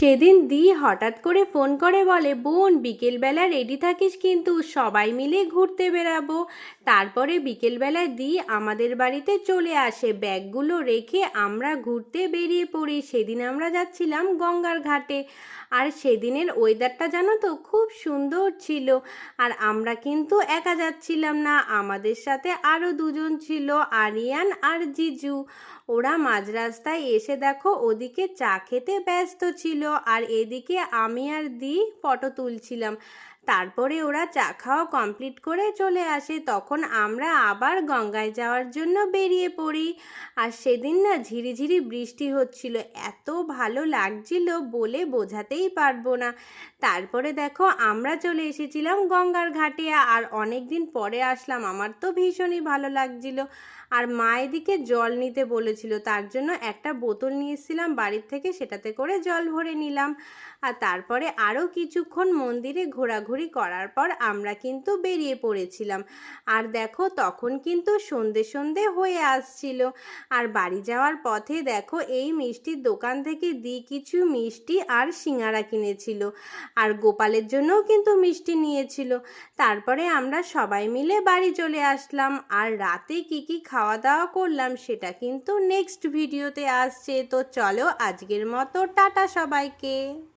সেদিন দি হঠাৎ করে ফোন করে বলে, বোন, বিকেলবেলা রেডি থাকিস কিন্তু, সবাই মিলে ঘুরতে বেরাবো তারপরে বিকেলবেলায় দি আমাদের বাড়িতে চলে আসে। ব্যাগগুলো রেখে আমরা ঘুরতে বেরিয়ে পড়ি। সেদিন আমরা যাচ্ছিলাম গঙ্গার ঘাটে। আর সেদিনের ওয়েদারটা জানো তো, খুব সুন্দর ছিল। আর আমরা কিন্তু একা যাচ্ছিলাম না। আমাদের সাথে আরও দুজন ছিল, আরিয়ান আর জিজু। ওরা মাঝ রাস্তায় এসে দেখো, ওদিকে চা খেতে ব্যস্ত ছিল। আর এদিকে আমি আর দি ফটো তুলছিলাম। তারপরে ওরা চা খাওয়া কমপ্লিট করে চলে আসে। তখন আমরা আবার গঙ্গায় যাওয়ার জন্য বেরিয়ে পড়ি। আর সেদিন না ঝিরিঝিরি বৃষ্টি হচ্ছিল। এত ভালো লাগছিল বলে বোঝাতেই পারব না। তারপরে দেখো আমরা চলে এসেছিলাম গঙ্গার ঘাটে। আর অনেক দিন পরে আসলাম। আমার তো ভীষণই ভালো লাগছিল। আর মা এদিকে জল নিতে বলেছিল। তার জন্য একটা বোতল নিয়ে এসেছিলাম বাড়ির থেকে। সেটাতে করে জল ভরে নিলাম। আর তারপরে আরও কিছুক্ষণ মন্দিরে ঘোরাঘুরি করার পর আমরা কিন্তু বেরিয়ে পড়েছিলাম। আর দেখো তখন কিন্তু সন্ধে সন্ধে হয়ে আসছিল। আর বাড়ি যাওয়ার পথে দেখো এই মিষ্টির দোকান থেকে দি কিছু মিষ্টি আর সিঙ্গারা কিনেছিল। আর গোপালের জন্যও কিন্তু মিষ্টি নিয়েছিল। তারপরে আমরা সবাই মিলে বাড়ি চলে আসলাম। আর রাতে কি কি খাওয়া দাওয়া করলাম সেটা কিন্তু নেক্সট ভিডিওতে আসছে। তো চলো আজকের মতো টাটা সবাইকে।